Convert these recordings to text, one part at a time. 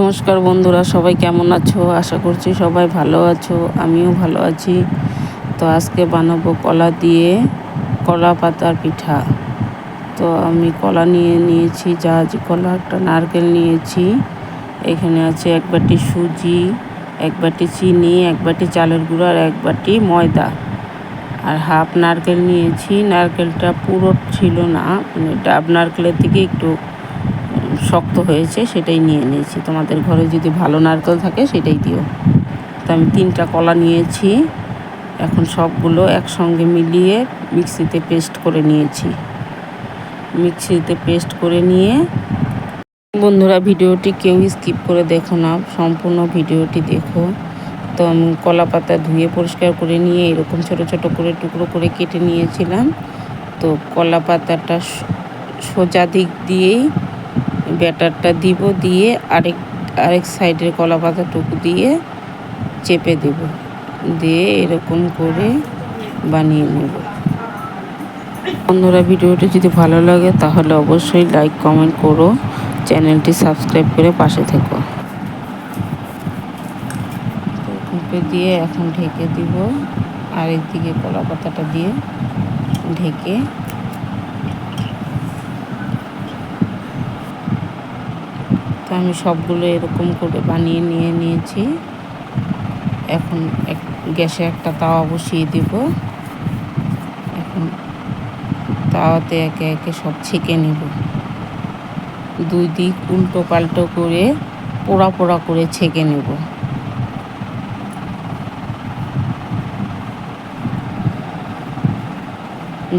নমস্কার বন্ধুরা, সবাই কেমন আছো? আশা করছি সবাই ভালো আছো, আমিও ভালো আছি। তো আজকে বানাবো কলা দিয়ে কলা পাতার পিঠা। তো আমি কলা নিয়ে নিয়েছি, জাহাজি কলা, একটা নারকেল নিয়েছি। এখানে আছে এক বাটি সুজি, এক বাটি চিনি, এক বাটি চালের গুঁড়ো আর এক বাটি ময়দা। আর হাফ নারকেল নিয়েছি, নারকেলটা পুরো ছিল না মানে ডাব নারকেলের থেকে একটু শক্ত হয়েছে, সেটাই নিয়ে নিয়েছি। তোমাদের ঘরে যদি ভালো নারকেল থাকে, সেটাই দিও। তো আমি তিনটা কলা নিয়েছি। এখন সবগুলো একসঙ্গে মিলিয়ে মিক্সিতে পেস্ট করে নিয়েছি। মিক্সিতে পেস্ট করে নিয়ে বন্ধুরা, ভিডিওটি কেউ স্কিপ করে দেখো না, সম্পূর্ণ ভিডিওটি দেখো। তো আমি কলা পাতা ধুয়ে পরিষ্কার করে নিয়ে এরকম ছোট ছোট করে টুকরো করে কেটে নিয়েছিলাম। তো কলা পাতাটা সোজা দিক দিয়েই ব্যাটারটা দিব দিয়ে আরেক আরেক সাইডের কলা পাতাটুকু দিয়ে চেপে দেব। দিয়ে এরকম করে বানিয়ে নেব। বন্ধুরা, ভিডিওটি যদি ভালো লাগে, তাহলে অবশ্যই লাইক কমেন্ট করো। চ্যানেলটি সাবস্ক্রাইব করে পাশে থেকো। দিয়ে এখন ঢেকে দিব। আরেক দিকে কলা পাতাটা দিয়ে ঢেকে আমি সবগুলো এরকম করে বানিয়ে নিয়ে নিয়েছি। এখন এক, গ্যাসে একটা তাওয়া বসিয়ে দেব। এখন তাওয়াতে একে একে সব ছেঁকে নেব। দুই দিক উল্টো পাল্টো করে পোড়া পোড়া করে ছেঁকে নেব।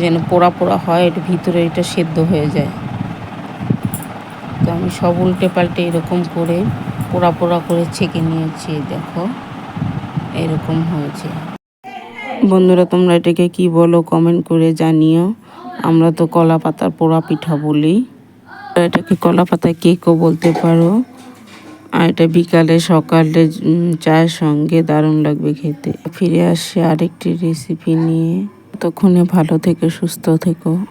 যেন পোড়া পোড়া হয় এটা ভিতরে এটা সেদ্ধ হয়ে যায়। তো আমি সব উল্টে পাল্টে এরকম করে পোড়া পোড়া করে ছেঁকে নিয়েছি দেখো। এরকম হয়েছে। বন্ধুরা, তোমরা এটাকে কি বলো কমেন্ট করে জানিও। আমরা তো কলা পাতার পোড়া পিঠা বলি। এটাকে কলা পাতায় কেকও বলতে পারো। আর এটা বিকালে, সকালে চায়ের সঙ্গে দারুণ লাগবে খেতে। ফিরে আসছে আরেকটি রেসিপি নিয়ে। ততক্ষণে ভালো থেকে, সুস্থ থেকো।